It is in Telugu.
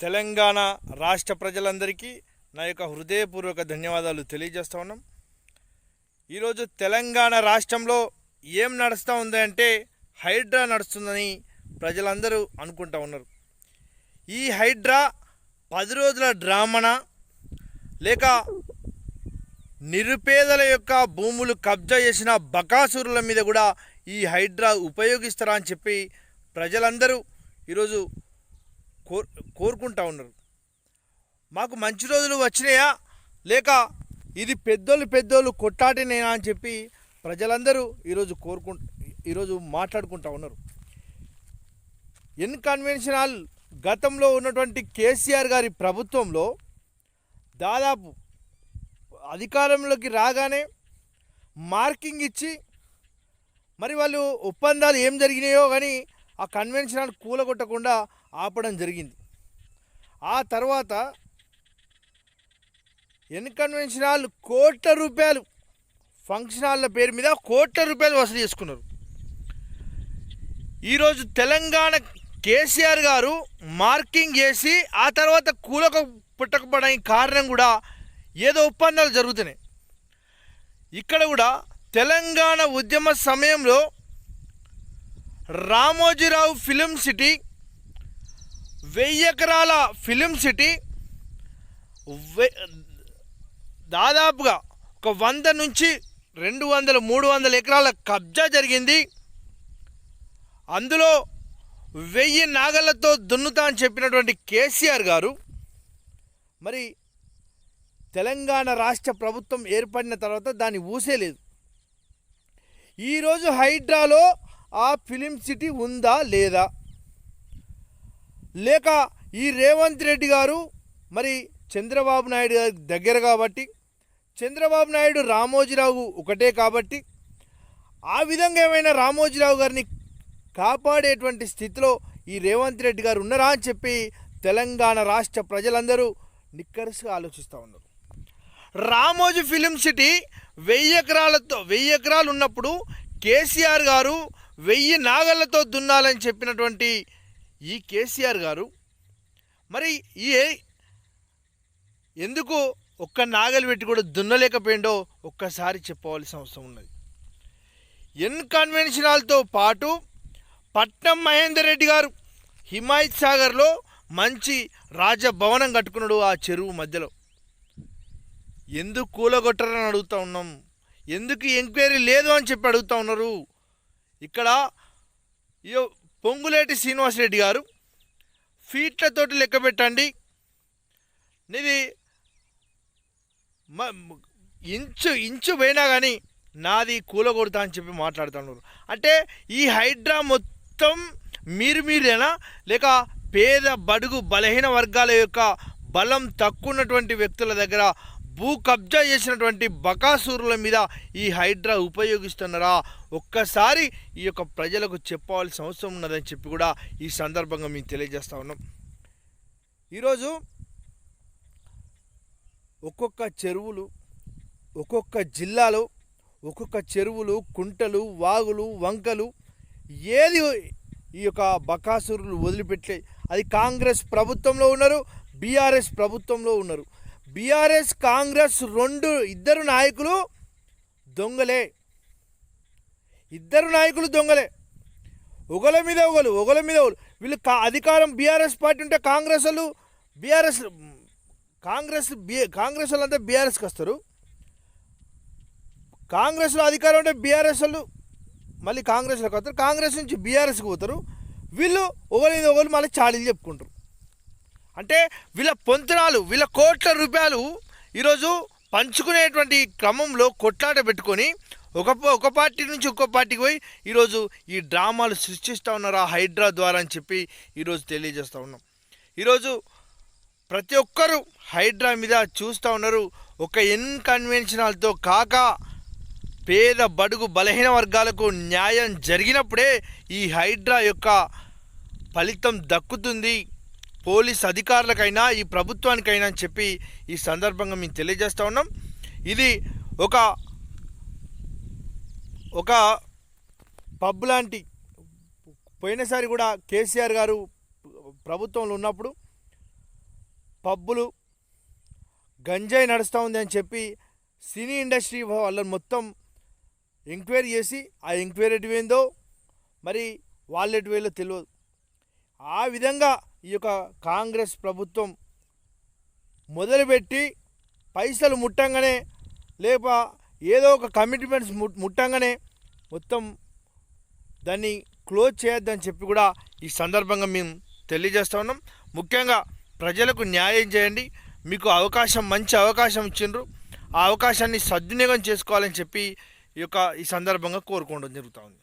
తెలంగాణ రాష్ట్ర ప్రజలందరికీ నా యొక్క హృదయపూర్వక ధన్యవాదాలు తెలియజేస్తూ ఉన్నాం. ఈరోజు తెలంగాణ రాష్ట్రంలో ఏం నడుస్తూ ఉంది అంటే హైడ్రా నడుస్తుందని ప్రజలందరూ అనుకుంటా ఉన్నారు. ఈ హైడ్రా పది రోజుల డ్రామణ లేక నిరుపేదల యొక్క భూములు కబ్జా చేసిన బకాసురుల మీద కూడా ఈ హైడ్రా ఉపయోగిస్తారా అని చెప్పి ప్రజలందరూ ఈరోజు కోర్ కోరుకుంటా ఉన్నారు. మాకు మంచి రోజులు వచ్చినాయా? లేక ఇది పెద్దోళ్ళు పెద్దోళ్ళు కొట్టాటినేనా అని చెప్పి ప్రజలందరూ ఈరోజు కోరుకు ఈరోజు మాట్లాడుకుంటా ఉన్నారు. ఇన్కన్వెన్షనల్ గతంలో ఉన్నటువంటి కేసీఆర్ గారి ప్రభుత్వంలో దాదాపు అధికారంలోకి రాగానే మార్కింగ్ ఇచ్చి మరి వాళ్ళు ఒప్పందాలు ఏం జరిగినాయో కానీ ఆ కన్వెన్షనల్ కూలగొట్టకుండా ఆపడం జరిగింది. ఆ తర్వాత ఇన్కన్వెన్షనల్ కోట్ల రూపాయలు ఫంక్షన్ హాల్ల పేరు మీద కోట్ల రూపాయలు వసూలు చేసుకున్నారు. ఈరోజు తెలంగాణ కేసీఆర్ గారు మార్కింగ్ చేసి ఆ తర్వాత కూలక పుట్టకపోవడానికి కారణం కూడా ఏదో ఒప్పందాలు జరుగుతున్నాయి. ఇక్కడ కూడా తెలంగాణ ఉద్యమ సమయంలో రామోజీరావు ఫిలిం సిటీ వెయ్యి ఎకరాల ఫిలిం సిటీ వె- దాదాపుగా ఒక వంద నుంచి రెండు వందల మూడు వందల ఎకరాల కబ్జా జరిగింది. అందులో వెయ్యి నాగళ్ళతో దున్నుతా అని చెప్పినటువంటి కేసీఆర్ గారు మరి తెలంగాణ రాష్ట్ర ప్రభుత్వం ఏర్పడిన తర్వాత దాన్ని ఊసేలేదు. ఈరోజు హైడ్రాలో ఆ ఫిలిం సిటీ ఉందా లేదా? లేక ఈ రేవంత్ రెడ్డి గారు మరి చంద్రబాబు నాయుడు గారి దగ్గర కాబట్టి చంద్రబాబు నాయుడు రామోజీరావు ఒకటే కాబట్టి ఆ విధంగా ఏమైనా రామోజీరావు గారిని కాపాడేటువంటి స్థితిలో ఈ రేవంత్ రెడ్డి గారు ఉన్నారా అని చెప్పి తెలంగాణ రాష్ట్ర ప్రజలందరూ నిక్కరసుగా ఆలోచిస్తూ ఉన్నారు. రామోజీ ఫిలిం సిటీ వెయ్యి ఎకరాలతో వెయ్యి ఎకరాలు ఉన్నప్పుడు కేసీఆర్ గారు వెయ్యి నాగళ్ళతో దున్నాలని చెప్పినటువంటి ఈ కేసీఆర్ గారు మరి ఈ ఎందుకు ఒక్క నాగలి పెట్టి కూడా దున్నలేకపోయిండో ఒక్కసారి చెప్పవలసిన అవసరం ఉన్నది. ఇన్కన్వెన్షనల్తో పాటు పట్నం మహేందర్ రెడ్డి గారు హిమాయత్ సాగర్లో మంచి రాజభవనం కట్టుకున్నాడు ఆ చెరువు మధ్యలో. ఎందుకు కూలగొట్టరని అడుగుతా ఉన్నాం. ఎందుకు ఎంక్వైరీ లేదు అని చెప్పి అడుగుతా ఉన్నారు. ఇక్కడ పొంగులేటి శ్రీనివాసరెడ్డి గారు ఫీట్లతోటి లెక్క పెట్టండి. ఇది మ- ఇంచు ఇంచు పోయినా కానీ నాది కూలగొడతా అని చెప్పి మాట్లాడుతున్నారు అంటే ఈ హైడ్రా మొత్తం మీరు మీరేనా? లేక పేద బడుగు బలహీన వర్గాల యొక్క బలం తక్కువ ఉన్నటువంటి వ్యక్తుల దగ్గర భూ కబ్జా చేసినటువంటి బకాసూరుల మీద ఈ హైడ్రా ఉపయోగిస్తున్నారా? ఒక్కసారి ఈ యొక్క ప్రజలకు చెప్పవలసిన అవసరం ఉన్నదని చెప్పి కూడా ఈ సందర్భంగా మేము తెలియజేస్తా ఉన్నాం. ఈరోజు ఒక్కొక్క చెరువులు ఒక్కొక్క జిల్లాలో ఒక్కొక్క చెరువులు కుంటలు వాగులు వంకలు ఏది ఈ యొక్క బకాసురులు వదిలిపెట్టే అది కాంగ్రెస్ ప్రభుత్వంలో ఉన్నారు బీఆర్ఎస్ ప్రభుత్వంలో ఉన్నారు. బీఆర్ఎస్ కాంగ్రెస్ రెండు ఇద్దరు నాయకులు దొంగలే. ఇద్దరు నాయకులు దొంగలే. ఒకల మీద ఒకరు ఒకల మీద ఒకరు వీళ్ళు అధికారం బీఆర్ఎస్ పార్టీ ఉంటే కాంగ్రెస్ వాళ్ళు బీఆర్ఎస్ కాంగ్రెస్ బీ కాంగ్రెస్ వాళ్ళంతా బీఆర్ఎస్కి వస్తారు. కాంగ్రెస్లో అధికారం ఉంటే బీఆర్ఎస్ వాళ్ళు మళ్ళీ కాంగ్రెస్లోకి వస్తారు. కాంగ్రెస్ నుంచి బీఆర్ఎస్కి పోతారు. వీళ్ళు ఒకరి మీద ఒకరు మళ్ళీ చాడీలు చెప్పుకుంటారు. అంటే వీళ్ళ పొంతనాలు వీళ్ళ కోట్ల రూపాయలు ఈరోజు పంచుకునేటువంటి క్రమంలో కొట్లాట పెట్టుకొని ఒక ఒక పార్టీ నుంచి ఒక్కో పార్టీకి పోయి ఈరోజు ఈ డ్రామాలు సృష్టిస్తూ ఉన్నారు ఆ హైడ్రా ద్వారా అని చెప్పి ఈరోజు తెలియజేస్తూ ఉన్నాం. ఈరోజు ప్రతి ఒక్కరూ హైడ్రా మీద చూస్తూ ఉన్నారు. ఒక ఇన్కన్వెన్షనల్తో కాక పేద బడుగు బలహీన వర్గాలకు న్యాయం జరిగినప్పుడే ఈ హైడ్రా యొక్క ఫలితం దక్కుతుంది. పోలీస్ అధికారులకైనా ఈ ప్రభుత్వానికైనా అని చెప్పి ఈ సందర్భంగా మేము తెలియజేస్తూ ఉన్నాం. ఇది ఒక ఒక పబ్ లాంటి పోయినసారి కూడా కేసీఆర్ గారు ప్రభుత్వంలో ఉన్నప్పుడు పబ్బులు గంజాయి నడుస్తూ ఉంది అని చెప్పి సినీ ఇండస్ట్రీ వాళ్ళని మొత్తం ఎంక్వైరీ చేసి ఆ ఎంక్వైరీ ఎటువైందో మరి వాళ్ళు ఎటువేలో తెలియదు. ఆ విధంగా ఈ యొక్క కాంగ్రెస్ ప్రభుత్వం మొదలుపెట్టి పైసలు ముట్టంగానే లేక ఏదో ఒక కమిట్మెంట్స్ ముట్టంగానే మొత్తం దాన్ని క్లోజ్ చేయొద్దని చెప్పి కూడా ఈ సందర్భంగా మేము తెలియజేస్తా ఉన్నాం. ముఖ్యంగా ప్రజలకు న్యాయం చేయండి. మీకు అవకాశం మంచి అవకాశం ఇచ్చిండ్రు. ఆ అవకాశాన్ని సద్వినియోగం చేసుకోవాలని చెప్పి ఈ యొక్క ఈ సందర్భంగా కోరుకోవడం జరుగుతూ ఉంది.